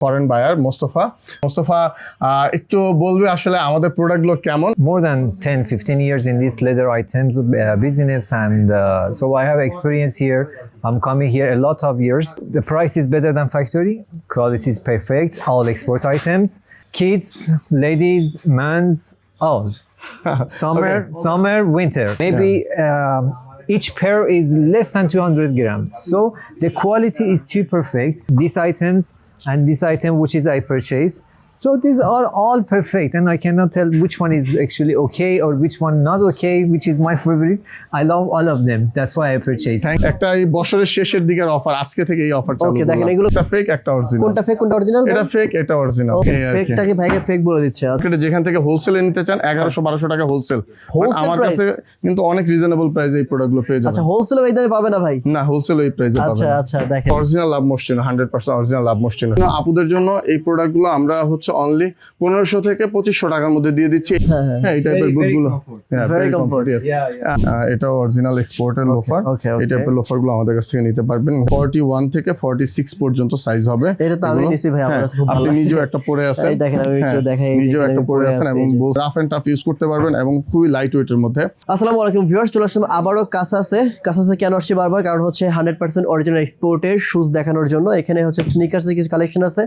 Foreign buyer Mostafa Mostafa ah, একটু বলবে আসলে আমাদের প্রোডাক্টগুলো কেমন more than 10 15 years in this leather items uh, business and uh, so i have experience here i'm coming here a lot of years the price is better than factory quality is perfect all export items kids ladies men's all summer summer winter maybe um, each pair is less than 200 grams so the quality is too perfect these items and this item which is i purchase so these are all perfect, and I cannot tell which one is actually okay or which one not okay, which is my favorite. I love all of them. That's why I purchase. Thank- একটা এই বছরের শেষের দিকের offer আজকে থেকে এই offer চালু Okay, দেখেন। এগুলো- একটা ফেক একটা অরিজিনাল কোনটা ফেক কোনটা অরিজিনাল এটা ফেক এটা অরিজিনাল ফেকটাকে ভাইকে ফেক বলে দিচ্ছে। মার্কেটে যেখান থেকে হোলসেলে নিতে চান এগারোশো বারোশো টাকা হোলসেল Wholesale আমার? কাছে কিন্তু অনেক রিজনেবল প্রাইসে এই প্রোডাক্টগুলো পেয়ে আচ্ছা যাবেন। হোলসেল এই দামে পাবে না ভাই? না হোলসেল এই প্রাইসে আচ্ছা পাবেন আচ্ছা দেখেন। অরিজিনাল লাভ হান্ড্রেড পার্সেন্ট অরিজিনাল লাভ মসজিদ আপুদের জন্য এই প্রোডাক্টগুলো আমরা হচ্ছে অনলি পনেরোশো থেকে পঁচিশশো টাকার মধ্যে দিয়ে দিচ্ছি। হ্যাঁ, হ্যাঁ। হ্যাঁ। এই টাইপের বুটগুলো comfort. এটা অরিজিনাল এক্সপোর্টের লোফার এই টাইপের লোফারগুলো আমাদের কাছ থেকে নিতে পারবেন। ফর্টি ওয়ান থেকে ফর্টি সিক্স পর্যন্ত সাইজ হবে এটা তো আমি নিছি ভাই, আমার কাছে খুব ভালো আপনি নিজেও একটা পরে আছেন। এই দেখেন, আমি একটু দেখাই, নিজেও একটা পরে পরে আছেন এবং রাফ এন্ড টাফ ইউজ করতে পারবেন এবং খুবই লাইট ওয়েটের মধ্যে। আসসালামু আলাইকুম ভিউয়ার্স চলে আসলাম আবারও কাসাসে কাসাসে কেন আসছি বারবার? কারণ হচ্ছে হান্ড্রেড পার্সেন্ট অরিজিনাল এক্সপোর্টের শুজ দেখানোর জন্য। এখানে হচ্ছে স্নিকার্সের কিছু কালেকশন আছে।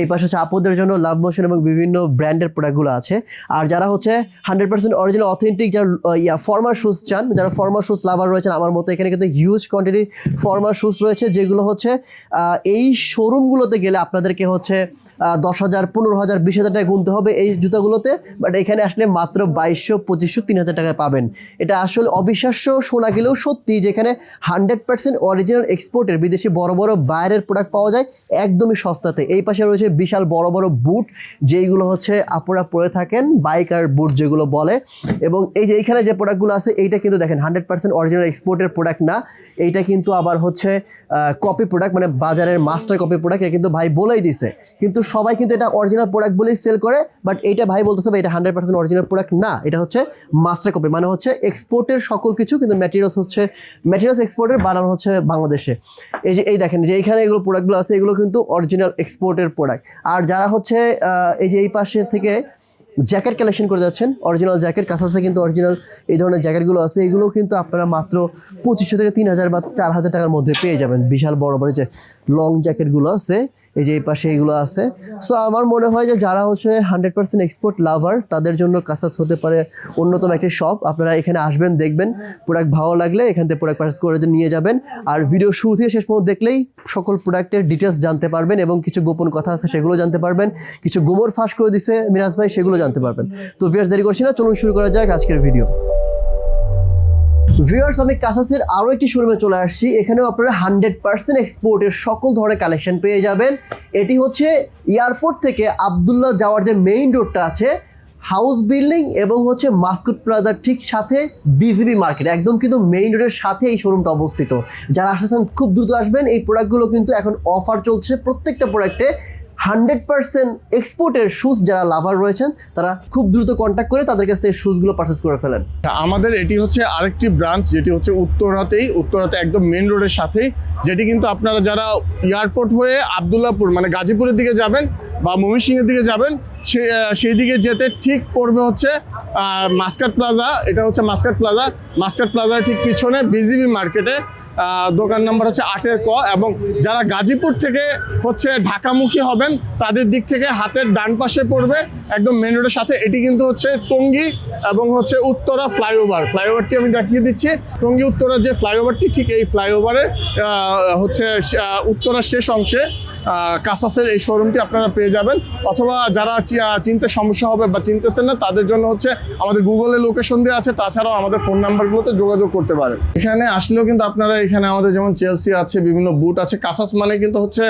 এই পাশে হচ্ছে আপুদের জন্য লাভ মোশন এবং বিভিন্ন ব্র্যান্ডের প্রোডাক্টগুলো আছে। আর যারা হচ্ছে হান্ড্রেড পার্সেন্ট অরিজিনাল অথেন্টিক যারা ইয়া ফর্মার শ্যুজ চান, যারা ফর্মার শ্যুজ লাভার রয়েছেন, আমার মতো এখানে কিন্তু হিউজ কোয়ান্টিটির ফর্মার শ্যুজ রয়েছে, যেগুলো হচ্ছে এই শোরুমগুলোতে গেলে আপনাদেরকে হচ্ছে দশ হাজার, পনেরো হাজার, বিশ হাজার টাকা গুনতে হবে এই জুতাগুলোতে। বাট এখানে আসলে মাত্র বাইশশো, পঁচিশশো, তিন হাজার টাকায় পাবেন। এটা আসলে অবিশ্বাস্য শোনা গেলেও সত্যি যেখানে হান্ড্রেড পার্সেন্ট অরিজিনাল এক্সপোর্টের বিদেশি বড় বড় বাইরের প্রোডাক্ট পাওয়া যায়, একদমই সস্তাতে। এই পাশে রয়েছে বিশাল বড় বড় বুট যেইগুলো হচ্ছে আপনারা পরে থাকেন বাইক আর বুট যেগুলো বলে। এবং এই যে এইখানে যে প্রোডাক্টগুলো আছে, এইটা কিন্তু দেখেন, হান্ড্রেড পার্সেন্ট অরিজিনাল এক্সপোর্টের প্রোডাক্ট না। এইটা কিন্তু আবার হচ্ছে কপি প্রোডাক্ট মানে বাজারের মাস্টার কপি প্রোডাক্ট এটা কিন্তু ভাই বলেই দিছে। কিন্তু সবাই কিন্তু এটা অরিজিনাল প্রোডাক্ট বলেই সেল করে বাট এইটা ভাই বলতেছে ভাই এটা হান্ড্রেড পার্সেন্ট অরিজিনাল প্রোডাক্ট না, এটা হচ্ছে মাস্টার কপি মানে হচ্ছে এক্সপোর্টের সকল কিছু কিন্তু ম্যাটেরিয়ালস হচ্ছে ম্যাটেরিয়ালস এক্সপোর্টের বানানো হচ্ছে বাংলাদেশে। এই যে, এই দেখেন যে এইখানে এগুলো প্রোডাক্টগুলো আছে, এগুলো কিন্তু অরিজিনাল এক্সপোর্টের প্রোডাক্ট আর যারা হচ্ছে এই যে এই পাশের থেকে জ্যাকেট কালেকশন করে যাচ্ছেন। অরিজিনাল জ্যাকেট, কাছাকাছি কিন্তু অরিজিনাল এই ধরনের জ্যাকেটগুলো আছে। এগুলো কিন্তু আপনারা মাত্র পঁচিশশো থেকে তিন হাজার বা চার হাজার টাকার মধ্যে পেয়ে যাবেন। বিশাল বড় বড় যে লং জ্যাকেটগুলো আছে। এই যে এই পাশে এগুলো আছে। সো আমার মনে হয় যে যারা হচ্ছে হান্ড্রেড পার্সেন্ট এক্সপোর্ট লাভার তাদের জন্য কাসাস হতে পারে অন্যতম একটি শপ আপনারা এখানে আসবেন, দেখবেন প্রোডাক্ট ভালো লাগলে এখান থেকে প্রোডাক্ট পারচেস করে নিয়ে যাবেন। আর ভিডিও শুরু থেকে শেষ পর্যন্ত দেখলেই সকল প্রোডাক্টের ডিটেলস জানতে পারবেন এবং কিছু গোপন কথা আছে সেগুলো জানতে পারবেন। কিছু গোমর ফাঁস করে দিছে মিরাজ ভাই, সেগুলো জানতে পারবেন। তো ভিয়ার্স দেরি করছি না, চলুন শুরু করা যাক আজকের ভিডিও ভিউয়ার্স আমি কাসাসের আরও একটি শোরুমে চলে আসছি। এখানেও আপনারা হান্ড্রেড পার্সেন্ট এক্সপোর্টের সকল ধরনের কালেকশন পেয়ে যাবেন। এটি হচ্ছে এয়ারপোর্ট থেকে আবদুল্লাহ যাওয়ার যে মেইন রোডটা আছে হাউস বিল্ডিং এবং হচ্ছে মাস্কুট প্লাজার ঠিক সাথে বিজিবি মার্কেট একদম কিন্তু মেইন রোডের সাথে এই শোরুমটা অবস্থিত। যারা আসতেছেন খুব দ্রুত আসবেন। এই প্রোডাক্টগুলো কিন্তু এখন অফার চলছে প্রত্যেকটা প্রোডাক্টে হান্ড্রেড পার্সেন্ট এক্সপোর্টের শুজ যারা লাভার রয়েছেন, তারা খুব দ্রুত কন্ট্যাক্ট করে তাদের কাছ থেকে শুজগুলো পারচেস করে ফেলেন। আমাদের এটি হচ্ছে আরেকটি ব্রাঞ্চ যেটি হচ্ছে উত্তরাতেই উত্তরাতে একদম মেন রোডের সাথেই, যেটি কিন্তু আপনারা যারা এয়ারপোর্ট হয়ে আবদুল্লাপুর মানে গাজীপুরের দিকে যাবেন বা ময়মনসিংহের দিকে যাবেন সেই দিকে যেতে ঠিক পড়বে হচ্ছে মাস্কাট প্লাজা এটা হচ্ছে মাস্কাট প্লাজা মাস্কাট প্লাজার ঠিক পিছনে বিজিবি মার্কেটে দোকান নাম্বার হচ্ছে আটের ক এবং যারা গাজীপুর থেকে হচ্ছে ঢাকামুখী হবেন, তাদের দিক থেকে হাতের ডান পাশে পড়বে একদম মেন রোডের সাথে। এটি কিন্তু হচ্ছে টঙ্গি এবং হচ্ছে উত্তরা ফ্লাইওভার। ফ্লাইওভারটি আমি দেখিয়ে দিচ্ছি। টঙ্গি উত্তরা যে ফ্লাইওভারটি, ঠিক এই ফ্লাইওভারের হচ্ছে উত্তরা শেষ অংশে কাসাসের এই শোরুমটি আপনারা পেয়ে যাবেন। অথবা যারা চিনতে সমস্যা হবে বা চিনতেছেন না, তাদের জন্য হচ্ছে আমাদের গুগলে লোকেশন দেওয়া আছে, তাছাড়াও আমাদের ফোন নাম্বারগুলোতে যোগাযোগ করতে পারেন। এখানে আসলেও কিন্তু আপনারা এখানে আমাদের যেমন চেলসি আছে, বিভিন্ন বুট আছে, কাসাস মানে কিন্তু হচ্ছে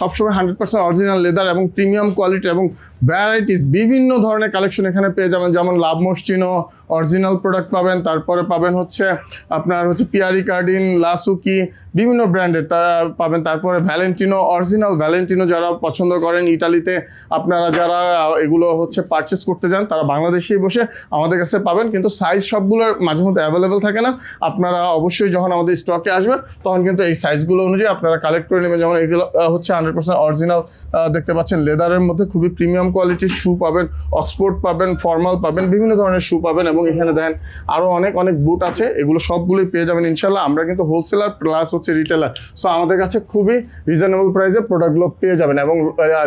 সবসময় হান্ড্রেড পার্সেন্ট অরিজিনাল লেদার এবং প্রিমিয়াম কোয়ালিটি এবং ভ্যারাইটিস বিভিন্ন ধরনের কালেকশন এখানে পেয়ে যাবেন। যেমন লাভ মসচিনো অরিজিনাল প্রোডাক্ট পাবেন, তারপরে পাবেন হচ্ছে আপনার হচ্ছে পিয়ারি কার্ডিন লাসুকি বিভিন্ন ব্র্যান্ডের, তা পাবেন। তারপরে ভ্যালেন্টিনো অরিজিনাল ভ্যালেন্টিনো যারা পছন্দ করেন ইটালিতে আপনারা যারা এগুলো হচ্ছে পারচেস করতে যান তারা বাংলাদেশেই বসে আমাদের কাছে পাবেন। কিন্তু সাইজ সবগুলোর মাঝে মধ্যে অ্যাভেলেবেল থাকে না। আপনারা অবশ্যই যখন আমাদের স্টকে আসবেন, তখন কিন্তু এই সাইজগুলো অনুযায়ী আপনারা কালেক্ট করে নেবেন। যেমন এগুলো হচ্ছে হান্ড্রেড পার্সেন্ট অরিজিনাল দেখতে পাচ্ছেন লেদারের মধ্যে খুবই প্রিমিয়াম কোয়ালিটির শু পাবেন অক্সফোর্ড পাবেন ফর্মাল পাবেন, বিভিন্ন ধরনের শ্যু পাবেন। এবং এখানে দেন আরও অনেক অনেক বুট আছে। এগুলো সবগুলোই পেয়ে যাবেন ইনশাল্লাহ আমরা কিন্তু হোলসেলার প্লাস হচ্ছে রিটেলার সো আমাদের কাছে খুবই রিজনেবল প্রাইসে প্রোডাক্টগুলো পেয়ে যাবেন এবং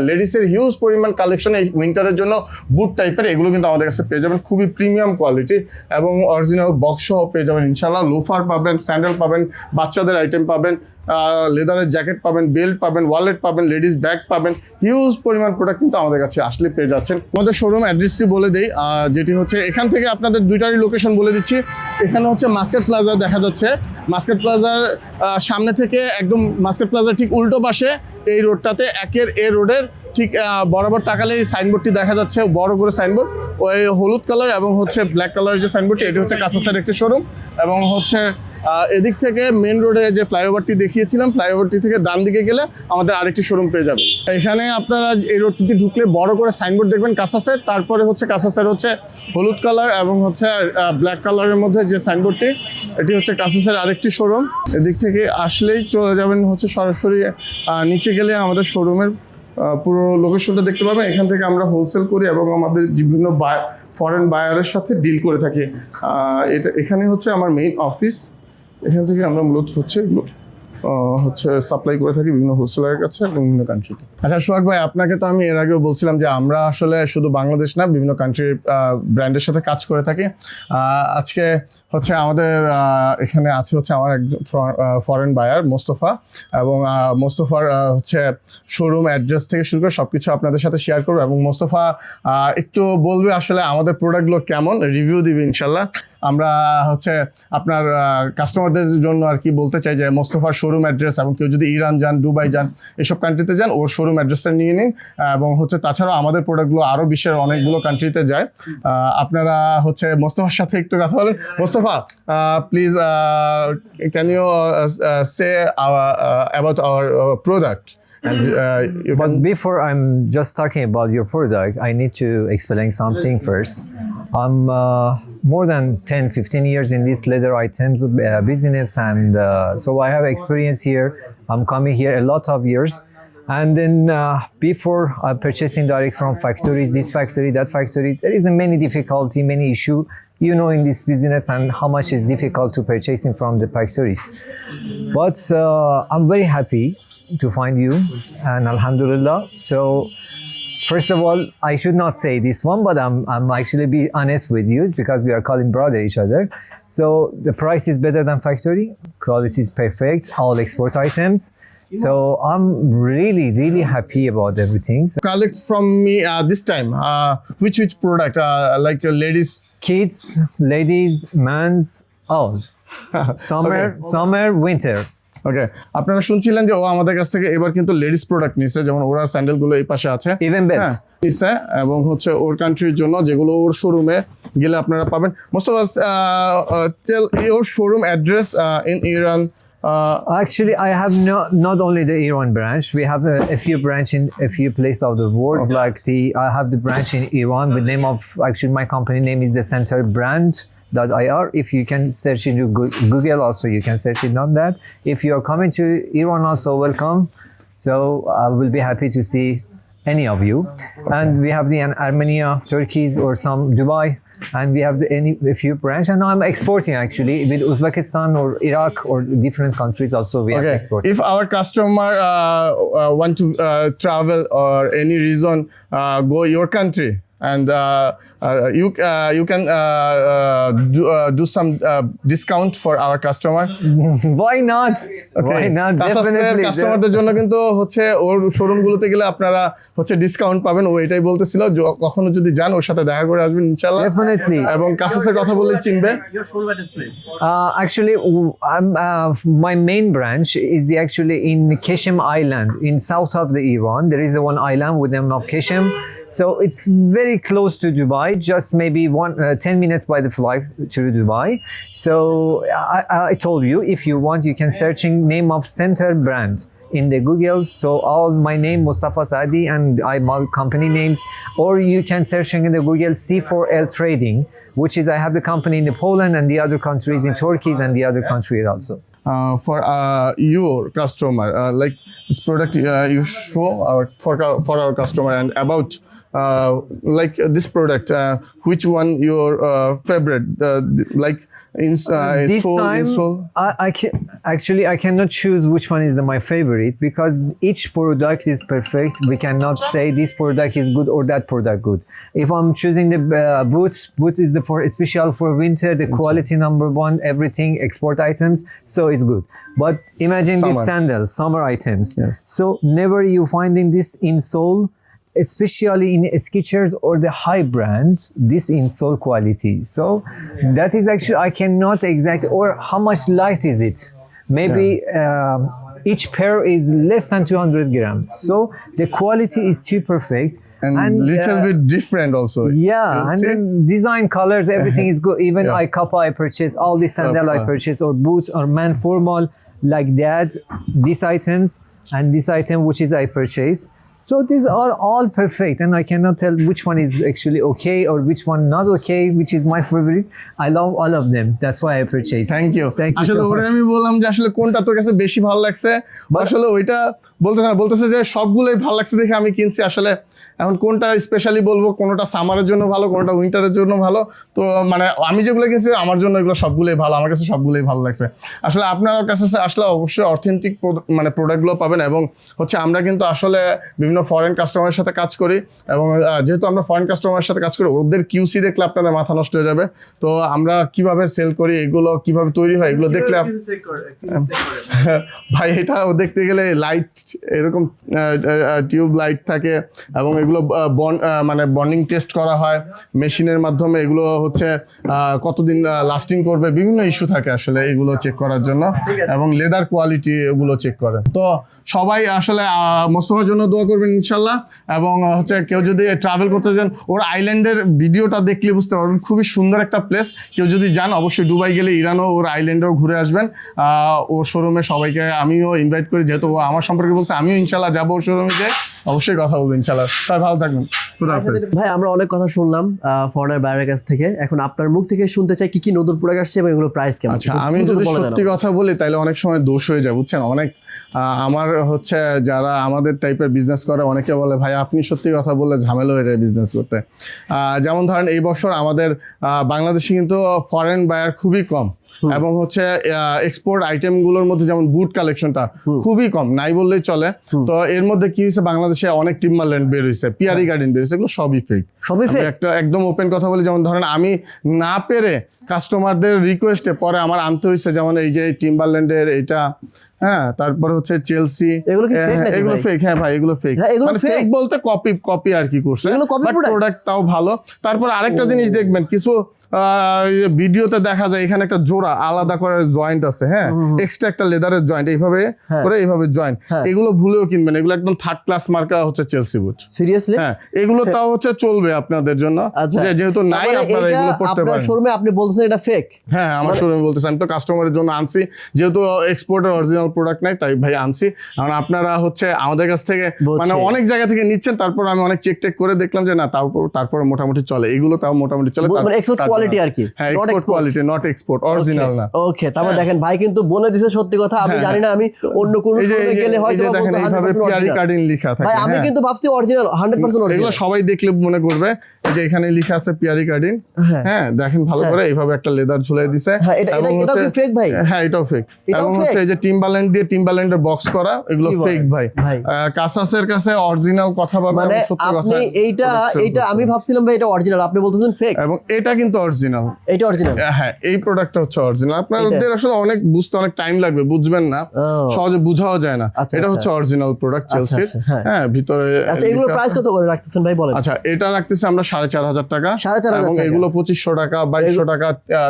লেডিসের হিউজ পরিমাণ কালেকশন এই উইন্টারের জন্য বুট টাইপের এগুলো কিন্তু আমাদের কাছে পেয়ে যাবেন। খুবই প্রিমিয়াম কোয়ালিটি এবং অরিজিনাল বক্স সহ পেয়ে যাবেন। ইনশাল্লাহ লোফার পাবেন স্যান্ডেল পাবেন, বাচ্চাদের আইটেম পাবেন। লেদারের জ্যাকেট পাবেন বেল্ট পাবেন ওয়ালেট পাবেন লেডিস ব্যাগ পাবেন। হিউজ পরিমাণ প্রোডাক্ট কিন্তু আমাদের কাছে আসলে পেয়ে যাচ্ছেন। আমাদের শোরুম অ্যাড্রেসটি বলে দেই যেটি হচ্ছে এখান থেকে আপনাদের দুইটারই লোকেশন বলে দিচ্ছি। এখানে হচ্ছে মাস্কেট প্লাজা দেখা যাচ্ছে। মাস্কেট প্লাজার সামনে থেকে একদম মাস্কেট প্লাজার ঠিক উল্টো পাশে এই রোডটাতে একের এ রোডের ঠিক বরাবর তাকালে এই সাইনবোর্ডটি দেখা যাচ্ছে। বড় করে সাইনবোর্ড ওই হলুদ কালার এবং হচ্ছে ব্ল্যাক কালারের যে সাইনবোর্ডটি এটি হচ্ছে কাসাসের একটি শোরুম এবং হচ্ছে এদিক থেকে মেন রোডে যে ফ্লাইওভারটি দেখিয়েছিলাম, ফ্লাইওভারটি থেকে ডান দিকে গেলে আমাদের আরেকটি শোরুম পেয়ে যাবেন। এখানে আপনারা এই রোডটিতে ঢুকলে বড় করে সাইনবোর্ড দেখবেন কাসাসের, তারপরে হচ্ছে কাসাসের হচ্ছে হলুদ কালার এবং হচ্ছে ব্ল্যাক কালারের মধ্যে যে সাইনবোর্ডটি এটি হচ্ছে কাসাসের আরেকটি শোরুম এদিক থেকে আসলেই চলে যাবেন হচ্ছে সরাসরি নিচে গেলে আমাদের শোরুমের পুরো লোকেশনটা দেখতে পাবেন। এখান থেকে আমরা হোলসেল করি এবং আমাদের বিভিন্ন বায় ফরেন বায়ারের সাথে ডিল করে থাকি। এটা এখানে হচ্ছে আমার মেইন অফিস এখান থেকে আমরা মূলত হচ্ছে এগুলো হচ্ছে সাপ্লাই করে থাকি বিভিন্ন হোলসেলারের কাছে এবং বিভিন্ন কান্ট্রিতে আচ্ছা সোহাগ ভাই, আপনাকে তো আমি এর আগেও বলছিলাম যে আমরা আসলে শুধু বাংলাদেশ না, বিভিন্ন কান্ট্রির ব্র্যান্ডের সাথে কাজ করে থাকি। আজকে হচ্ছে আমাদের এখানে আছে হচ্ছে আমার একজন ফরেন বায়ার মোস্তফা। এবং মোস্তফার হচ্ছে শোরুম অ্যাড্রেস থেকে শুরু করে সব কিছু আপনাদের সাথে শেয়ার করব। এবং মোস্তফা একটু বলবে আসলে আমাদের প্রোডাক্টগুলো কেমন? রিভিউ দিবে, ইনশাল্লাহ। আমরা হচ্ছে আপনার কাস্টমারদের জন্য আর কি বলতে চাই যে মোস্তফার শোরুম অ্যাড্রেস এবং কেউ যদি ইরান যান দুবাই যান এসব কান্ট্রিতে যান ওর শোরুম অ্যাড্রেসটা নিয়ে নিন এবং হচ্ছে তাছাড়াও আমাদের প্রোডাক্টগুলো আরও বিশ্বের অনেকগুলো কান্ট্রিতে যায়। আপনারা হচ্ছে মোস্তফার সাথে একটু কথা বলেন। Mostafa please can you say about our product and uh, But before I'm just talking about your product, I need to explain something first. I'm uh, more than 10, 15 years in this leather items uh, business, and uh, so I have experience here. I'm coming here a lot of years. And then uh, before purchasing direct from factories, this factory, that factory, there is many difficulty, many issue. You know in this business and how much is difficult to purchasing from the factories. But uh, I'm very happy to find you and Alhamdulillah. So first of all, I should not say this one, but I'm, I'm actually be honest with you because we are calling brother each other. So the price is better than factory, quality is perfect, all export items. So I'm really, really happy about everything. So collect from me uh, this time uh, which which product uh, like uh, ladies kids, ladies, men's, all. Summer, summer, winter. Okay আপনারা শুনছিলেন যে ও আমাদের কাছ থেকে এবার কিন্তু ladies product নিছে যেমন ওরা স্যান্ডেলগুলো এই পাশে আছে হ্যাঁ, নিছে এবং হচ্ছে ওর কান্ট্রির জন্য যেগুলো ওর শোরুমে গেলে আপনারা পাবেন most of us tell your showroom address in Iran Uh, Actually, I have not not only the Iran branch. We have a, a few branch in a few places of the world. Okay. Like the I have the branch in Iran. The name of actually my company name is the Center Brand. .ir. If you can search into Goo- Google, also you can search it on that. If you are coming to Iran, also welcome. So I will be happy to see any of you. And we have the Armenia, Turkey, or some Dubai, and we have the, any a few branch. And I'm exporting actually with Uzbekistan or Iraq or different countries. Also, we okay export. if our customer uh, uh, want to uh, travel or any reason uh, go your country and uh, uh, you uh, you can uh, uh, do, uh, do some uh, discount for our customer Why not? okay. Why not? Definitely. কাস্টমারদের জন্য কিন্তু হচ্ছে ওর showroom গুলোতে গেলে আপনারা হচ্ছে discount পাবেন ও এটাই বলতেছিল কখনো যদি যান ওর সাথে দেখা করে আসবেন ইনশাল্লাহ Definitely. এবং কাসাসের কথা বললে চিনবে Your showroom address. Uh, actually, I'm, uh, my main branch is the, actually in Keshem Island in south of the Iran. There is the one island with the name of Keshem. So it's very close to Dubai, just maybe one uh, 10 minutes by the flight to Dubai. So I, I told you, if you want, you can searching name of center brand in the Google. So all my name Mustafa Sadi and I my company names, or you can searching in the Google C4L Trading, which is I have the company in the Poland and the other countries in Turkey and the other countries also. Uh, for uh, your customer uh, like this product uh, you show our for, for our customer and about uh, like uh, this product uh, which one your uh, favorite uh, like in uh, this sole, time insole? I, I can actually I cannot choose which one is the, my favorite because each product is perfect. We cannot say this product is good or that product good. If I'm choosing the uh, boots, boot is the for special for winter, the quality number one, everything export items, so it's good. But imagine these Summer. sandals, summer items. Yes. So never you finding this insole, especially in Skechers or the high brand, this insole quality. So that is actually I cannot exact or how much light is it? Maybe um, each pair is less than 200 grams. So the quality is too perfect. and, little uh, bit different also yeah, and see? then design colors, everything is good. Even Yeah. I kappa I purchase, all these sandal I purchase, or boots or man formal like that. These items and this item which is I purchase. So these are all perfect, and I cannot tell which one is actually okay or which one not okay, which is my favorite. I love all of them. That's why I purchased. Thank you. Thank you আসলে so ওরে much. আমি বললাম যে আসলে কোনটা তোর কাছে বেশি ভালো লাগছে আসলে ওইটা বলতেছে না বলতেছে যে সবগুলোই ভালো লাগছে দেখে আমি কিনছি আসলে এখন কোনটা স্পেশালি বলব কোনটা সামারের জন্য ভালো কোনটা উইন্টারের জন্য ভালো? তো মানে আমি যেগুলো কিনছি আমার জন্য এগুলো সবগুলোই ভালো আমার কাছে সবগুলোই ভালো লাগছে। আসলে আপনার কাছে আসলে অবশ্যই অথেন্টিক মানে প্রোডাক্টগুলো পাবেন এবং হচ্ছে আমরা কিন্তু আসলে বিভিন্ন ফরেন কাস্টমারের সাথে কাজ করি এবং যেহেতু আমরা ফরেন কাস্টমারের সাথে কাজ করি ওদের কিউসি দেখলে আপনাদের মাথা নষ্ট হয়ে যাবে। তো আমরা কীভাবে সেল করি এগুলো কীভাবে তৈরি হয় এগুলো দেখলে ভাই এটা দেখতে গেলে লাইট এরকম টিউব লাইট থাকে এবং এগুলো মানে বন্ডিং টেস্ট করা হয় মেশিনের মাধ্যমে এগুলো হচ্ছে কতদিন লাস্টিং করবে, বিভিন্ন ইস্যু থাকে আসলে এগুলো চেক করার জন্য এবং লেদার কোয়ালিটি এগুলো চেক করে। তো সবাই আসলে মোস্তফার জন্য দোয়া করবেন ইনশাল্লাহ এবং হচ্ছে কেউ যদি ট্রাভেল করতে চান, ওর আইল্যান্ডের ভিডিওটা দেখলে বুঝতে পারবেন, খুবই সুন্দর একটা প্লেস কেউ যদি যান, অবশ্যই দুবাই গেলে ইরানও ওর আইল্যান্ডেও ঘুরে আসবেন। ওর শোরুমে সবাইকে আমিও ইনভাইট করি, যেহেতু ও আমার সম্পর্কে বলছে, আমিও ইনশাল্লাহ যাব ওর শোরুমে যে অবশ্যই কথা বলব ইনশাল্লাহ। সবাই ভালো থাকবেন। ভাই আমরা অনেক কথা শুনলাম ফরেনার বাইরের কাছ থেকে। এখন আপনার মুখ থেকে শুনতে চাই কি কি নতুন প্রোডাক্ট আসছে এবং এগুলো প্রাইস কেমন? আচ্ছা আমি যদি সত্যি কথা বলি তাহলে অনেক সময় দোষ হয়ে যায় বুঝছেন? অনেক আহ, আমার হচ্ছে যারা আমাদের টাইপের বিজনেস করে অনেকে বলে ভাই আপনি সত্যি কথা বললে ঝামেলা হয়ে যায় বিজনেস করতে। আহ, যেমন ধরেন এই বছর আমাদের আহ, বাংলাদেশে কিন্তু ফরেন বায়ার খুবই কম। এবং হচ্ছে এক্সপোর্ট আইটেমগুলোর মধ্যে যেমন বুট কালেকশনটা খুবই কম নাই বললেই চলে। তো এর মধ্যে কি হয়েছে বাংলাদেশে অনেক টিম্বারল্যান্ড বের হয়েছে পিয়ারি গার্ডেন বের হয়েছে এগুলো সবই ফেক সবই ফেক একটা একদম ওপেন কথা বলি যেমন ধরেন আমি না পেরে কাস্টমারদের রিকোয়েস্টে পরে আমার আনতে হয়েছে যেমন এই যে টিম্বারল্যান্ডের এটা হ্যাঁ তারপর হচ্ছে চেলসি এগুলো কি নাকি এগুলো ফেক হ্যাঁ ভাই এগুলো ফেক হ্যাঁ, এগুলো মানে ফেক বলতে কপি কপি আর কি করছে। প্রোডাক্ট তাও ভালো। তারপর আরেকটা জিনিস দেখবেন কিছু ভিডিওতে দেখা যায় এখানে একটা জোড়া আলাদা করে জয়েন্ট আছে হ্যাঁ? এক্সট্রা একটা লেদারের জয়েন্ট এইভাবে হ্যাঁ। করে এইভাবে জয়েন্ট হ্যাঁ। এগুলো ভুলেও কিনবেন এগুলো একদম থার্ড ক্লাস মার্কা হচ্ছে চেলসি বুট সিরিয়াসলি হ্যাঁ এগুলো তাও হচ্ছে চলবে আপনাদের জন্য। আচ্ছা। যেহেতু নাই মানে আপনারা এগুলো করতে আপনার পারেন। শোরুমে আপনি বলছেন এটা ফেক হ্যাঁ আমার শোরুমে বলতেছি আমি তো কাস্টমারের জন্য আনছি। যেহেতু এক্সপোর্টের অরিজিনাল প্রোডাক্ট নাই তাই ভাই আনছি। কারণ আপনারা হচ্ছে আমাদের কাছ থেকে মানে অনেক জায়গা থেকে নিচ্ছেন তারপর আমি অনেক চেক টেক করে দেখলাম যে না তাও তারপরে মোটামুটি চলে। এগুলো তাও মোটামুটি চলে quality জন্য। আর কি, হ্যাঁ export quality not export original না। ওকে তারপর হ্যাঁ। দেখেন ভাই কিন্তু বলে দিছে সত্যি কথা আমি হ্যাঁ, জানি না আমি অন্য কোনো গেলে হয়তো দেখেন এইভাবে 100% পিয়ারি কার্ডিং লেখা থাকে ভাই আমি হ্যাঁ। কিন্তু ভাবছি অরিজিনাল হান্ড্রেড পার্সেন্ট এগুলো সবাই দেখলে মনে করবে। যে এখানে লেখা আছে পিয়ারি কার্ডিং হ্যাঁ। হ্যাঁ দেখেন ভালো করে এইভাবে একটা লেদার ঝুলাই দিছে। হ্যাঁ, এবং এটাও হচ্ছে- fake ভাই? হ্যাঁ এটাও ফেক এবং হচ্ছে এই যে দিয়ে বক্স করা এগুলো ফেক ভাই। কাসাসের কাছে অরিজিনাল কথা মানে কথা আপনি এইটা এইটা আমি ভাবছিলাম ভাই এটা অরিজিনাল আপনি বলতেছেন ফেক এবং এটা কিন্তু অরিজিনাল এটা অরিজিনাল হ্যাঁ এই প্রোডাক্টটা হচ্ছে অরিজিনাল আপনাদের আসলে অনেক বুঝতে অনেক টাইম লাগবে বুঝবেন না। সহজে বুঝাও যায় না। আচ্ছা, এটা আচ্ছা। হচ্ছে অরিজিনাল প্রোডাক্ট চেলসির হ্যাঁ। হ্যাঁ ভিতরে আচ্ছা এগুলোর লেখা প্রাইস কত করে রাখতেছেন ভাই বলেন। আচ্ছা এটা রাখতেছি আমরা সাড়ে চার হাজার টাকা। সাড়ে চার হাজার এগুলো পঁচিশশো টাকা বাইশশো টাকা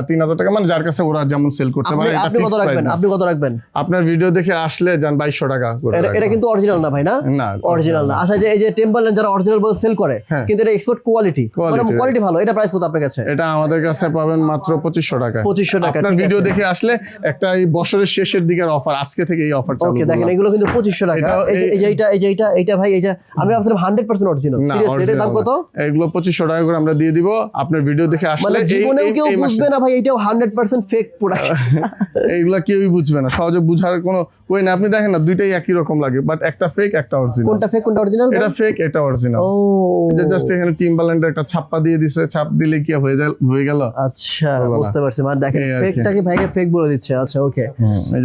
তিন হাজার টাকা মানে যার কাছে ওরা যেমন সেল করতে পারে আপনি কত রাখবেন? আপনি কত রাখবেন? আপনার ভিডিও দেখে আসলে যান বাইশশো টাকা এটা- কিন্তু অরিজিনাল না ভাই না? না অরিজিনাল না। আচ্ছা যে এই যে টেম্পারল্যান্ড যারা অরিজিনাল বলে সেল করে হ্যাঁ। কিন্তু এটা এক্সপোর্ট কোয়ালিটি মানে কোয়ালিটি ভালো। এটা প্রাইস কত আপনার কাছে? এটা আমাদের কাছে পাবেন মাত্র পঁচিশশো টাকা। 2500 টাকা, আপনার ভিডিও দেখে আসলে একটা এই বছরের শেষের দিকের অফার আজকে থেকে এই অফার চালু ওকে দেখেন এগুলো কিন্তু পঁচিশশো টাকা। এই যে- এই- এই যে এইটা এই যে এইটা এইটা ভাই এই যে আমি ভাবছিলাম হান্ড্রেড পার্সেন্ট অরিজিনাল সিরিয়াসলি এটার দাম কত? এগুলো এগুলো পঁচিশশো টাকা করে আমরা দিয়ে দিব। আপনার ভিডিও দেখে আসলে মানে জীবনেও কেউ বুঝবে না ভাই এটাও হান্ড্রেড পার্সেন্ট ফেক প্রোডাক্ট এইগুলা কেউই বুঝবে না। সহজে বুঝার কোনো ওই না। আপনি দেখেন না দুইটাই একই রকম লাগে বাট একটা ফেক একটা অরিজিনাল কোনটা ফেক কোনটা অরিজিনাল এটা ফেক এটা অরিজিনাল ও। জাস্ট এখানে একটা ছাপ্পা দিয়ে দিছে ছাপ দিলে কি হয়ে যায় হয়ে গেল? আচ্ছা বুঝতে পারছি। মানে দেখেন। ফেকটাকে ভাইকে ফেক বলে দিচ্ছে। আচ্ছা ওকে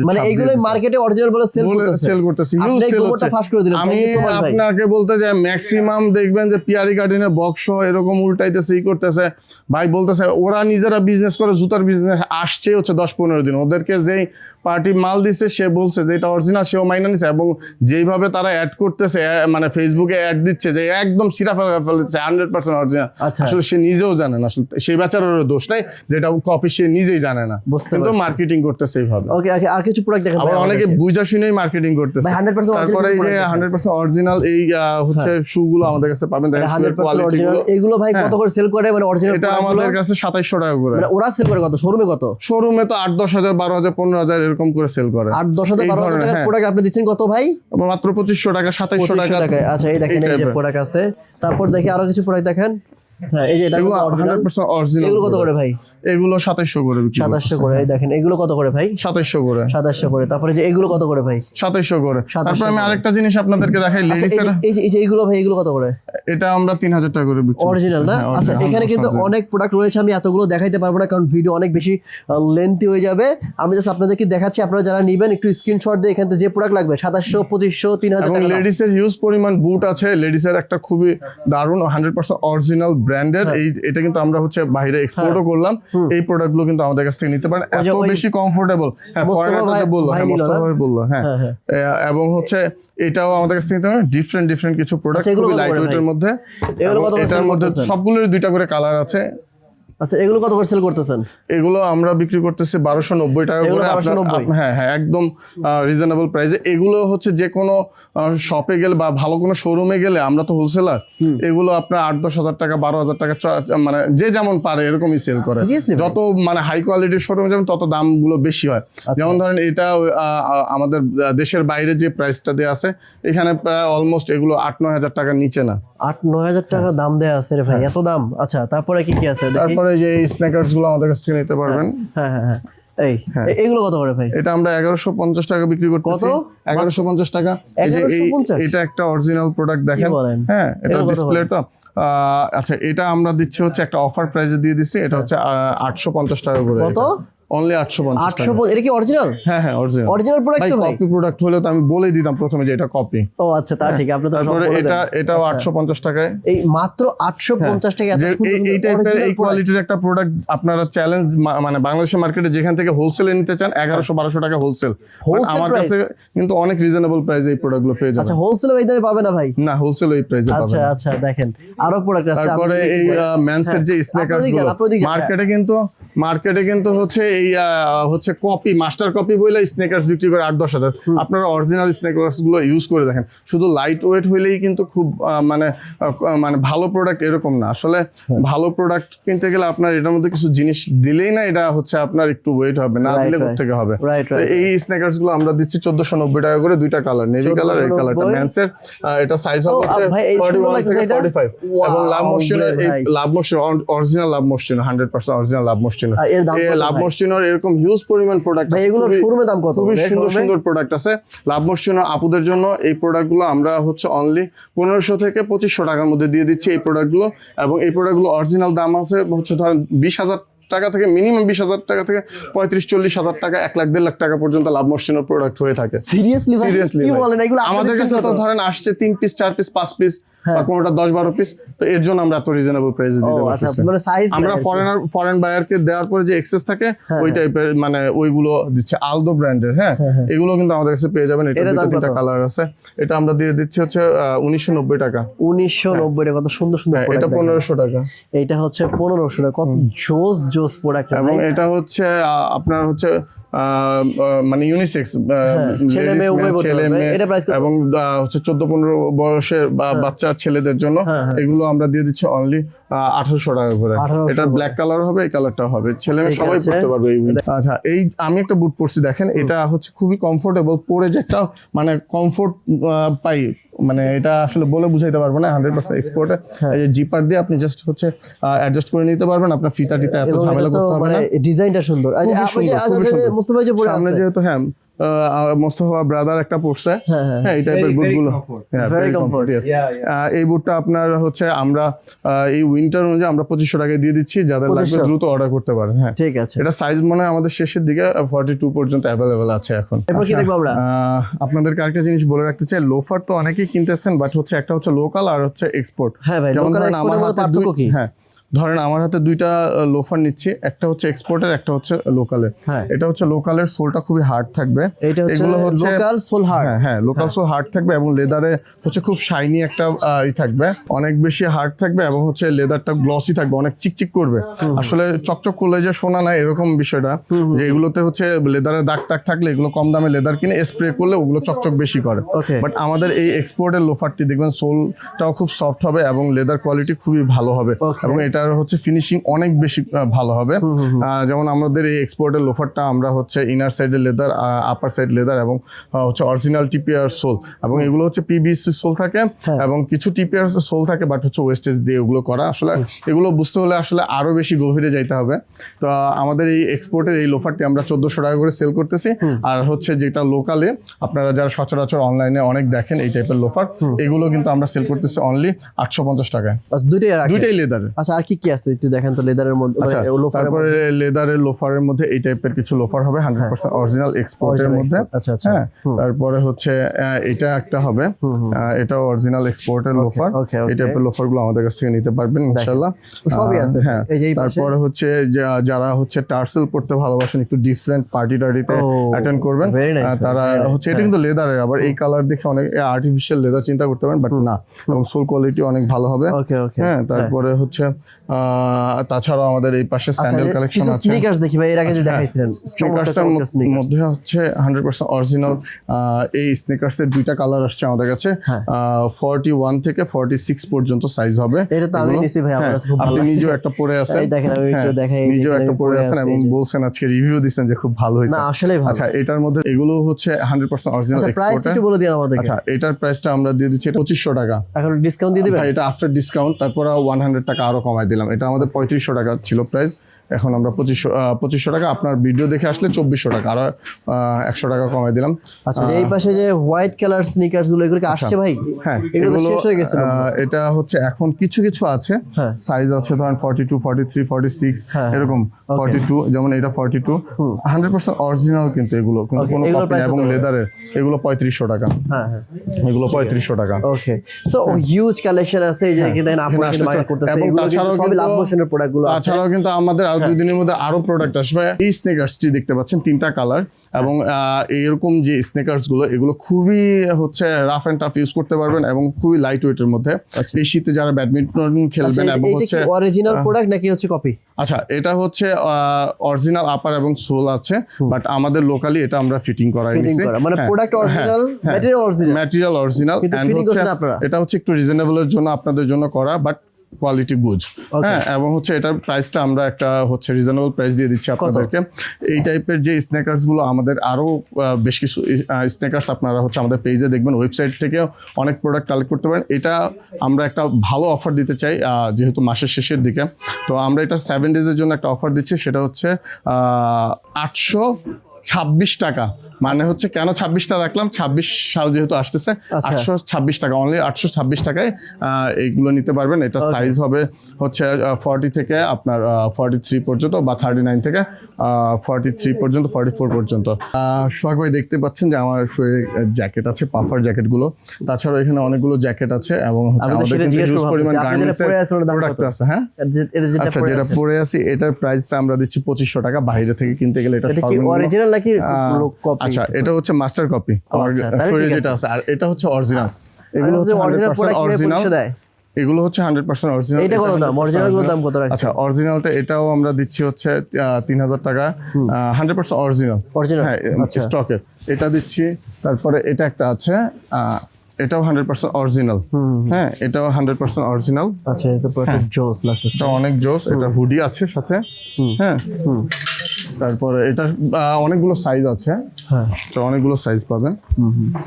মানে ছাপ এইগুলোই মার্কেটে অরিজিনাল বলে সেল করতেছে। সেল করতেছি। এই সেল হচ্ছে। আমি ইউ আপনাকে বলতে যে ম্যাক্সিমাম দেখবেন যে পিয়ারি গার্ডেনের বক্স এরকম উল্টাইতেছে ই করতেছে। ভাই বলতেছে ওরা নিজেরা বিজনেস করে জুতার বিজনেস আসছে হচ্ছে দশ পনেরো দিন। ওদেরকে যেই পার্টি মাল দিছে সে বলছে যে এটা অরিজিনাল সেও মাইনা নিছে এবং যেইভাবে তারা অ্যাড করতেছে মানে ফেসবুকে অ্যাড দিচ্ছে যে একদম সিরা ফেলছে হান্ড্রেড পার্সেন্ট অরিজিনাল। আসলে সে নিজেও জানে না আসলে সেই বেচারের দোষ নাই যেটা কপি সে নিজেই জানে না। বুঝতে কিন্তু মার্কেটিং করতেছে এইভাবে। ওকে আর কিছু প্রোডাক্ট দেখেন আবার অনেকে বুঝা শুনেই মার্কেটিং করতেছে। ভাই, 100% তারপরে এই যে হান্ড্রেড পার্সেন্ট অরিজিনাল এই হচ্ছে শু গুলো আমাদের কাছে পাবেন কোয়ালিটি এগুলো ভাই কত করে সেল করে? মানে অরিজিনাল এটা আমাদের কাছে সাতাইশশো টাকা করে। মানে ওরা সেল করে কত? শোরুমে কত? শোরুমে তো আট দশ হাজার বারো হাজার পনেরো হাজার এরকম করে সেল করে। আট দশ হাজার এই বারো হাজার ধরনের, টাকার হ্যাঁ। প্রোডাক্ট আপনি দিচ্ছেন কত ভাই? মাত্র 2500 টাকা সাতাইশশো পঁচিশশো টাকা। আচ্ছা এই দেখেন এই যে প্রোডাক্ট আছে। তারপর দেখি আরও কিছু প্রোডাক্ট দেখেন। হ্যাঁ এই যে এটা এগুলো অরিজিনাল হান্ড্রেড পার্সেন্ট অরিজিনাল এগুলো কত করে ভাই? এগুলো সাতাইশশো করে সাতাশশো করে এই দেখেন এগুলো কত করে ভাই? সাতাইশশো করে। সাতাশশো করে তারপরে যে এগুলো কত করে ভাই? সাতাইশশো করে। 2700 তারপর আমি আরেকটা জিনিস আপনাদেরকে দেখাই আচ্ছা, লেডিসের এই যে এই এইগুলো ভাই এগুলো কত করে? এটা আমরা তিন হাজার টাকা করে বিক্রি অরিজিনাল না? হ্যাঁ, আচ্ছা এখানে কিন্তু অনেক প্রোডাক্ট রয়েছে আমি এতগুলো দেখাইতে পারব না কারণ ভিডিও অনেক বেশি লেন্থি হয়ে যাবে। আমি জাস্ট আপনাদেরকে দেখাচ্ছি আপনারা যারা নেবেন একটু স্ক্রিনশট দিয়ে এখান থেকে যে প্রোডাক্ট লাগবে সাতাশশো পঁচিশশো তিন হাজার টাকা। লেডিসের হিউজ পরিমাণ বুট আছে লেডিসের একটা খুবই দারুণ হান্ড্রেড পার্সেন্ট অরিজিনাল ব্র্যান্ডের। এই এটা কিন্তু আমরা হচ্ছে বাইরে এক্সপোর্টও করলাম। এই প্রোডাক্টগুলো কিন্তু আমাদের কাছ থেকে নিতে পারেন। এত বেশি কমফোর্টেবল হ্যাঁ বলল। হ্যাঁ মোস্তফা বলল হ্যাঁ। হ্যাঁ, হ্যাঁ। এবং হচ্ছে এটাও আমাদের কাছ থেকে নিতে পারেন। ডিফারেন্ট ডিফারেন্ট কিছু প্রোডাক্ট আচ্ছা, খুবই লাইট ওয়েটের মধ্যে। এটার মধ্যে? সবগুলোর দুইটা করে কালার আছে। আচ্ছা এগুলো কত করে সেল করতেছেন? এগুলো আমরা বিক্রি করতেছি বারোশো নব্বই টাকা করে আপনার- 1290 আপ- হ্যাঁ হ্যাঁ একদম রিজনেবল প্রাইসে এগুলো হচ্ছে যে কোনো শপে গেলে বা ভালো কোনো শোরুমে গেলে আমরা তো হোলসেলার এগুলো আপনার আট দশ হাজার টাকা বারো হাজার টাকা মানে যে যেমন পারে এরকমই সেল করে। যত মানে হাই কোয়ালিটির শোরুমে যাবেন তত দামগুলো বেশি হয়। আচ্ছা। যেমন ধরেন এটা আমাদের দেশের বাইরে যে প্রাইসটা দেওয়া আছে এখানে প্রায় অলমোস্ট এগুলো আট নয় হাজার টাকার নিচে না। আট নয় হাজার টাকা দাম দেয়া আছে রে ভাই এত দাম? আচ্ছা তারপরে কি কি আছে? দেখি। তারপরে যে স্ন্যাকার্সগুলো আমাদের কাছ থেকে নিতে পারবেন। হ্যাঁ হ্যাঁ হ্যাঁ এই এগুলো কত করে ভাই? এটা আমরা এগারোশো পঞ্চাশ টাকা বিক্রি করতেছি। কত? এগারোশো পঞ্চাশ টাকা। এই যে এটা একটা অরিজিনাল প্রোডাক্ট দেখেন? হ্যাঁ এটা ডিসপ্লে তো আহ, আচ্ছা এটা আমরা দিচ্ছি হচ্ছে একটা অফার প্রাইসে দিয়ে দিচ্ছি। এটা হচ্ছে আটশো পঞ্চাশ টাকা করে। কত? অনলি আটশো পঞ্চাশ আটশো এটা কি অরিজিনাল হ্যাঁ হ্যাঁ অরিজিনাল অরিজিনাল প্রোডাক্ট তো ভাই। কপি প্রোডাক্ট হলে তো আমি বলেই দিতাম প্রথমে যে এটা কপি ও আচ্ছা তা ঠিক আপনি তো তারপরে বলে এটা এটাও আচ্ছা। আটশো পঞ্চাশ টাকায়। এই মাত্র আটশো পঞ্চাশ টাকা এত এই- টাইপের এই কোয়ালিটির একটা প্রোডাক্ট আপনারা চ্যালেঞ্জ মানে মার্কেটে যেখান থেকে হোলসেলে নিতে চান এগারোশো বারোশো টাকা হোলসেল আমার কাছে কিন্তু অনেক রিজনেবল প্রাইসে এই প্রোডাক্টগুলো পেয়ে আচ্ছা যাবেন হোলসেল এই দামে পাবে না ভাই? না হোলসেল এই প্রাইসে আচ্ছা পাবেন আচ্ছা দেখেন আরও প্রোডাক্ট আছে তারপরে এই দেখি। ম্যানসের যে হ্যাঁ, স্নেকার্সগুলো হ্যাঁ। মার্কেটে কিন্তু মার্কেটে কিন্তু হচ্ছে এই হচ্ছে কপি মাস্টার কপি বলে স্নেকার্স বিক্রি করে আট দশ হাজার। আপনারা অরিজিনাল স্নেকার্সগুলো ইউজ করে দেখেন। শুধু লাইট ওয়েট হইলেই কিন্তু খুব মানে মানে ভালো প্রোডাক্ট এরকম না। আসলে হ্যাঁ। ভালো প্রোডাক্ট কিনতে গেলে আপনার এটার মধ্যে কিছু জিনিস দিলেই না এটা হচ্ছে আপনার একটু ওয়েট হবে না দিলে থেকে হবে? এই স্নেকার্সগুলো আমরা দিচ্ছি চোদ্দশো নব্বই টাকা করে দুইটা কালার নেভি কালার এই কালারটা 1490 ম্যানসের এটা সাইজ হবে হচ্ছে ফর্টি ওয়ান থেকে ফর্টি ফাইভ এবং লাভ ভাই। লাভ মোশন অরিজিনাল লাভ মোশন হান্ড্রেড পার্সেন্ট অরিজিনাল লাভ কত লাভ ভাই? মোশনের এরকম হিউজ পরিমাণ প্রোডাক্ট আছে। এগুলো শোরুমে দাম কত? খুবই সুন্দর? সুন্দর প্রোডাক্ট আছে। লাভ মোশন আপুদের জন্য এই প্রোডাক্টগুলো আমরা হচ্ছে অনলি পনেরোশো থেকে পঁচিশশো টাকার মধ্যে দিয়ে দিচ্ছি এই প্রোডাক্টগুলো এবং এই প্রোডাক্টগুলো অরিজিনাল দাম আছে হচ্ছে ধরেন বিশ হাজার টাকা থেকে মিনিমাম বিশ হাজার টাকা থেকে পঁয়ত্রিশ চল্লিশ হাজার টাকা এক লাখ দেড় লাখ টাকা পর্যন্ত লাভ মোশনের প্রোডাক্ট হয়ে থাকে। সিরিয়াসলি সিরিয়াসলি বলেন এগুলো আমাদের কাছে তো ধরেন আসছে তিন পিস চার পিস পাঁচ পিস বা কোনোটা দশ বারো পিস তো এর জন্য আমরা এত রিজনেবল প্রাইসে দিতে আচ্ছা পারতেছি মানে আমরা ফরেনার ফরেন বায়ারকে দেওয়ার পরে যে এক্সেস থাকে হ্যাঁ, ওই টাইপের মানে ওইগুলো দিচ্ছে আলদো ব্র্যান্ডের হ্যাঁ? এগুলো কিন্তু আমাদের কাছে পেয়ে যাবেন। এটা তিনটা কালার আছে। এটা আমরা দিয়ে দিচ্ছি হচ্ছে উনিশশো নব্বই টাকা। উনিশশো নব্বই কত সুন্দর সুন্দর হ্যাঁ, এটা পনেরোশো টাকা। এইটা হচ্ছে পনেরোশো টাকা কত জোস জোস প্রোডাক্ট এবং এটা হচ্ছে আপনার হচ্ছে মানে ইউনিসেক্স ছেলে মেয়ে উভয় পড়তে ছেলে মেয়ে এটা কত? এবং হচ্ছে চোদ্দ পনেরো বয়সের বা বাচ্চা ছেলেদের জন্য হ্যাঁ, হ্যাঁ। এগুলো আমরা দিয়ে দিচ্ছি অনলি আঠারোশো টাকা করে। এটা ব্ল্যাক কালার হবে এই কালারটা হবে। ছেলে মেয়ে সবাই। পড়তে পারবে এই আচ্ছা। এই আমি একটা বুট পরছি দেখেন এটা হচ্ছে খুবই কমফোর্টেবল পরে যে একটা মানে কমফোর্ট পাই। মানে এটা আসলে বলে বুঝাইতে পারব না হান্ড্রেড পার্সেন্ট এক্সপোর্টে। এই যে জিপার দিয়ে আপনি জাস্ট হচ্ছে অ্যাডজাস্ট করে নিতে পারবেন আপনার ফিতা টিতা এত ঝামেলা করতে হবে মানে না। ডিজাইনটা সুন্দর। আচ্ছা, আপনি আপনাকে সুন্দর, আচ্ছা, মুস্তফা যে সামনে যেহেতু হ্যাঁ মোস্তফা ব্রাদার একটা পড়ছে। হ্যাঁ, হ্যাঁ। হ্যাঁ। এই টাইপের বুটগুলো. হ্যাঁ এই বুটটা আপনার হচ্ছে আমরা এই উইন্টার অনুযায়ী আমরা পঁচিশশো টাকায় দিয়ে দিচ্ছি যাদের লাগবে 2500 দ্রুত অর্ডার করতে পারেন হ্যাঁ। ঠিক আছে। এটা সাইজ মনে হয় আমাদের শেষের দিকে ফর্টি টু পর্যন্ত অ্যাভেলেবেল আছে এখন। আচ্ছা, দেখব আহ, আপনাদেরকে আরেকটা জিনিস বলে রাখতে চাই লোফার তো অনেকেই কিনতেছেন বাট হচ্ছে একটা হচ্ছে লোকাল আর হচ্ছে এক্সপোর্ট হ্যাঁ ভাই, যেমন আমার মধ্যে হাতে পার্থক্য কি? হ্যাঁ ধরেন আমার হাতে দুইটা লোফার নিচ্ছি একটা হচ্ছে এক্সপোর্টের একটা হচ্ছে লোকালের হ্যাঁ। এটা হচ্ছে লোকালের সোলটা খুবই হার্ড থাকবে। এটা এগুলো হচ্ছে লোকাল সোল হার্ড হ্যাঁ লোকাল সোল হার্ড থাকবে এবং লেদারে হচ্ছে খুব শাইনি একটা ই থাকবে। অনেক বেশি হার্ড থাকবে এবং হচ্ছে লেদারটা গ্লসি থাকবে অনেক চিকচিক করবে। আসলে চকচক করলে যে শোনা না এরকম বিষয়টা যে এগুলোতে হচ্ছে লেদারের দাগ টাক থাকলে এগুলো কম দামে লেদার কিনে স্প্রে করলে ওগুলো চকচক বেশি করে। বাট আমাদের এই এক্সপোর্টের লোফারটি দেখবেন সোলটাও খুব সফট হবে এবং লেদার কোয়ালিটি খুবই ভালো হবে. এবং এটার হচ্ছে ফিনিশিং অনেক বেশি ভালো হবে। যেমন আমাদের এই এক্সপোর্টের লোফারটা আমরা হচ্ছে ইনার সাইডের লেদার আপার সাইড লেদার এবং হচ্ছে অরিজিনাল টিপিআর সোল এবং এগুলো হচ্ছে পিবিসি সোল থাকে হ্যাঁ। এবং কিছু টিপিআর সোল থাকে বাট হচ্ছে ওয়েস্টেজ দিয়ে ওগুলো করা। আসলে এগুলো বুঝতে হলে আসলে আরও বেশি গভীরে যাইতে হবে। তো আমাদের এই এক্সপোর্টের এই লোফারটি আমরা চোদ্দশো টাকা করে সেল করতেছি। আর হচ্ছে যেটা লোকালে আপনারা যারা সচরাচর অনলাইনে অনেক দেখেন এই টাইপের লোফার এগুলো কিন্তু আমরা সেল করতেছি অনলি আটশো পঞ্চাশ টাকায়। আচ্ছা, দুইটাই দুইটাই লেদারের আচ্ছা আর কি কি আছে? একটু দেখেন তো লেদারের মধ্যে আচ্ছা মানে লোফারের তারপরে লেদারের লোফারের মধ্যে এই টাইপের কিছু লোফার হবে হান্ড্রেড পার্সেন্ট অরিজিনাল এক্সপোর্টের মধ্যে। আচ্ছা, আচ্ছা। হ্যাঁ তারপরে হচ্ছে এটা একটা হবে। এটা অরিজিনাল এক্সপোর্টের লোফার এই টাইপের লোফারগুলো আমাদের কাছ থেকে নিতে পারবেন ইনশাল্লাহ সবই আছে। হ্যাঁ এই যে তারপরে হচ্ছে যারা হচ্ছে টার্সেল পড়তে ভালোবাসেন একটু ডিফারেন্ট পার্টি টার্টিতে অ্যাটেন্ড করবেন। তারা হচ্ছে এটা কিন্তু লেদারের আবার এই কালার দেখে অনেক আর্টিফিশিয়াল লেদার চিন্তা করতে পারেন বাট না। এবং সোল কোয়ালিটি অনেক ভালো হবে। হ্যাঁ। তারপরে হচ্ছে তাছাড়াও আমাদের এই পাশে আচ্ছা স্যান্ডেল কালেকশন আছে। স্নিকার্স দেখি ভাই এর আগে যে হ্যাঁ, দেখাইছিলেন। মধ্যে হচ্ছে হান্ড্রেড পার্সেন্ট অরিজিনাল এই স্নিকার্সের দুইটা কালার আসছে আমাদের কাছে। হ্যাঁ। ফর্টি ওয়ান থেকে ফর্টি সিক্স পর্যন্ত সাইজ হবে এটা তো আমি নিছি ভাই, আমার হ্যাঁ, কাছে খুব ভালো আপনি নিজেও একটা পরে আছেন। এই দেখেন, আমি একটু হ্যাঁ, দেখাই, নিজেও একটা পরে আছেন এবং বলছেন আজকে রিভিউ দিচ্ছেন যে খুব ভালো হয়েছে। না, আসলেই ভালো। আচ্ছা এটার মধ্যে এগুলো হচ্ছে হান্ড্রেড পার্সেন্ট অরিজিনাল আচ্ছা প্রাইস একটু বলে দিন আমাদেরকে। আচ্ছা এটার প্রাইসটা আমরা দিয়ে দিচ্ছি পঁচিশশো টাকা। এখন ডিসকাউন্ট দিয়ে দিবেন? এটা আফটার ডিসকাউন্ট তারপর ওয়ান হান্ড্রেড টাকা আরও কমাই দিলাম। এটা আমাদের পঁয়ত্রিশশো টাকা ছিল প্রাইস এখন আমরা পঁচিশশো পঁচিশশো টাকা। আপনার ভিডিও দেখে আসলে চব্বিশশো টাকা। আরও একশো টাকা কমাই দিলাম। আচ্ছা এই পাশে যে হোয়াইট কালার স্নিকার্সগুলো এগুলো কি আসছে ভাই? হ্যাঁ এগুলো শেষ হয়ে গেছে এটা হচ্ছে এখন কিছু কিছু আছে। হ্যাঁ। সাইজ আছে ধরেন forty two forty three forty six হ্যাঁ, এরকম ফর্টি টু যেমন এটা forty two hundred percent original কিন্তু এগুলো। কিন্তু কোনো কপি এবং লেদারের এগুলো পঁয়ত্রিশশো টাকা। হ্যাঁ হ্যাঁ। এগুলো পঁয়ত্রিশশো টাকা। ওকে সো হিউজ কালেকশন আছে যে হ্যাঁ, কিন্তু আসলে মার্কেট করতেছে। এগুলো সবই লাভ মোশনের প্রোডাক্টগুলো আছে। হ্যাঁ। তাছাড়াও কিন্তু আমাদের আরও দুই দিনের মধ্যে আরও প্রোডাক্ট আসবে। এই স্নেকার্সটি দেখতে পাচ্ছেন তিনটা কালার এবং এরকম যে স্নেকার্সগুলো এগুলো খুবই হচ্ছে রাফ এন্ড টাফ ইউজ করতে পারবেন এবং খুবই লাইট ওয়েটের মধ্যে। এই শীতে যারা ব্যাডমিন্টন আচ্ছা খেলবেন এবং এইটা হচ্ছে অরিজিনাল প্রোডাক্ট নাকি হচ্ছে কপি আচ্ছা এটা হচ্ছে অরিজিনাল আপার এবং সোল আছে বাট আমাদের লোকালি এটা আমরা ফিটিং করাই নিছি। করা, মানে হ্যাঁ, হ্যাঁ, হ্যাঁ, material original। material original, কিন্তু and fitting হচ্ছে এটা হচ্ছে একটু রিজনেবলের জন্য আপনাদের জন্য করা বাট কোয়ালিটি গুড হ্যাঁ এবং হচ্ছে এটার প্রাইসটা আমরা একটা হচ্ছে রিজনেবল প্রাইস দিয়ে দিচ্ছি আপনাদেরকে। এই টাইপের যে স্নেকার্সগুলো আমাদের আরও বেশ কিছু স্নেকার্স আপনারা হচ্ছে আমাদের পেজে দেখবেন ওয়েবসাইট থেকে অনেক প্রোডাক্ট কালেক্ট করতে পারেন। এটা আমরা একটা ভালো অফার দিতে চাই যেহেতু মাসের শেষের দিকে। তো আমরা এটা সেভেন ডেজের জন্য একটা অফার দিচ্ছি সেটা হচ্ছে আটশো ছাব্বিশ টাকা। মানে হচ্ছে কেন ছাব্বিশটা রাখলাম? ছাব্বিশ সাল যেহেতু আসতেছে আচ্ছা। আটশো ছাব্বিশ টাকা অনলি আটশো ছাব্বিশ টাকায় এইগুলো নিতে পারবেন। এটা সাইজ হবে হচ্ছে ফর্টি থেকে আপনার ফর্টি থ্রি পর্যন্ত বা থার্টি নাইন থেকে ফর্টি থ্রি পর্যন্ত ফর্টি ফোর পর্যন্ত সোহাগ ভাই দেখতে পাচ্ছেন যে আমার শরীরে জ্যাকেট আছে পাফার জ্যাকেটগুলো তাছাড়া এখানে অনেকগুলো জ্যাকেট আছে এবং আমাদের কিন্তু পরিমাণ প্রোডাক্ট আছে হ্যাঁ? যেটা আচ্ছা পরে যেটা পরে আছি এটার প্রাইসটা আমরা দিচ্ছি পঁচিশশো টাকা বাইরে থেকে কিনতে গেলে এটা এটা কি কপি আচ্ছা এটা হচ্ছে মাস্টার কপি আমার আচ্ছা, শরীরে যেটা আছে। আর এটা হচ্ছে অরিজিনাল এগুলো হচ্ছে অরিজিনাল অরিজিনাল এগুলো হচ্ছে হান্ড্রেড পার্সেন্ট অরিজিনাল এইটা কত দাম? অরিজিনালগুলোর দাম কত রাখছে আচ্ছা অরিজিনালটা এটাও আমরা দিচ্ছি হচ্ছে তিন হাজার টাকা। Hundred percent original Original? হ্যাঁ আচ্ছা। স্টকে এটা দিচ্ছি তারপরে এটা একটা আছে এটাও হান্ড্রেড পার্সেন্ট অরিজিনাল হ্যাঁ এটাও হান্ড্রেড পার্সেন্ট অরিজিনাল আচ্ছা এটা জোস লাগতেছে। অনেক জোস এটা হুডি আছে সাথে। হ্যাঁ। তারপরে এটা অনেকগুলো সাইজ আছে। হ্যাঁ। অনেকগুলো সাইজ পাবেন।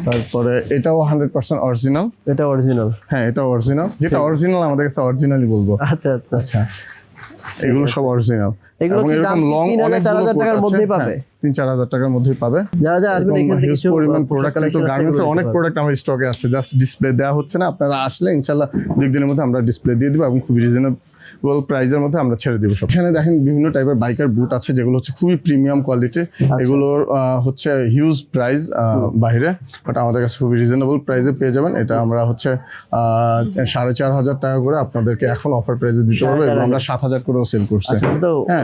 তারপরে এটাও হান্ড্রেড পার্সেন্ট অরিজিনাল এটা অরিজিনাল হ্যাঁ এটা অরিজিনাল যেটা অরিজিনাল আমাদের কাছে অরিজিনালি বলব। আচ্ছা আচ্ছা। আচ্ছা। এগুলো সব অরিজিনাল এগুলো কি দাম কি 3000 4000 টাকার মধ্যেই পাবে? হ্যাঁ, তিন চার হাজার টাকার মধ্যেই পাবে। যারা যারা আসবেন এরকম এখান থেকে কিছু পরিমাণ প্রোডাক্ট collection আছে, অনেক প্রোডাক্ট আমার স্টকে আছে। জাস্ট ডিসপ্লে দেওয়া হচ্ছে না আপনারা আসলে ইনশাল্লাহ দুই দিনের মধ্যে আমরা ডিসপ্লে দিয়ে দিব এবং খুবই রিজনেবল প্রাইসের মধ্যে আমরা ছেড়ে দিব সব। এখানে দেখেন বিভিন্ন টাইপের বাইকার বুট আছে যেগুলো হচ্ছে খুবই প্রিমিয়াম আচ্ছা। এগুলোর হচ্ছে হিউজ প্রাইস বাইরে বাট আমাদের কাছে খুবই রিজনেবল প্রাইসে পেয়ে যাবেন। এটা আমরা হচ্ছে সাড়ে চার হাজার টাকা করে আপনাদেরকে এখন অফার প্রাইসে দিতে পারব এবং আমরা সাত হাজার করেও সেল করছি। আচ্ছা হ্যাঁ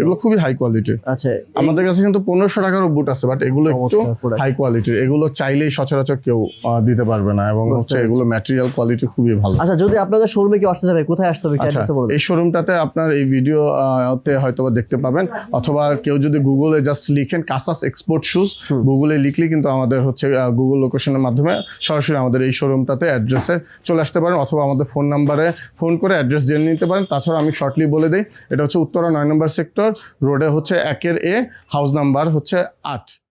এগুলো খুবই হাই কোয়ালিটির আচ্ছা আমাদের কাছে কিন্তু পনেরোশো টাকারও বুট আছে বাট এগুলো একটু হাই কোয়ালিটির এগুলো চাইলেই সচরাচর কেউ দিতে পারবে না এবং হচ্ছে এগুলো ম্যাটেরিয়াল কোয়ালিটি খুবই ভালো। আচ্ছা যদি আপনাদের শোরুমে কি আসতে যাবে কোথায় আসতে হবে আচ্ছা এই শোরুমটাতে আপনার এই ভিডিও তে হয়তো দেখতে পাবেন। অথবা কেউ যদি গুগলে জাস্ট লিখেন কাসাস এক্সপোর্ট শুজ গুগলে লিখলে কিন্তু আমাদের হচ্ছে গুগল লোকেশনের মাধ্যমে সরাসরি আমাদের এই শোরুমটাতে অ্যাড্রেসে চলে আসতে পারেন। অথবা আমাদের ফোন নাম্বারে ফোন করে অ্যাড্রেস জেনে নিতে পারেন। তাছাড়া আমি শর্টলি বলে দিই এটা হচ্ছে উত্তরা নয় নম্বর সেক্টর রোডে হচ্ছে একের এ হাউস নাম্বার হচ্ছে আট।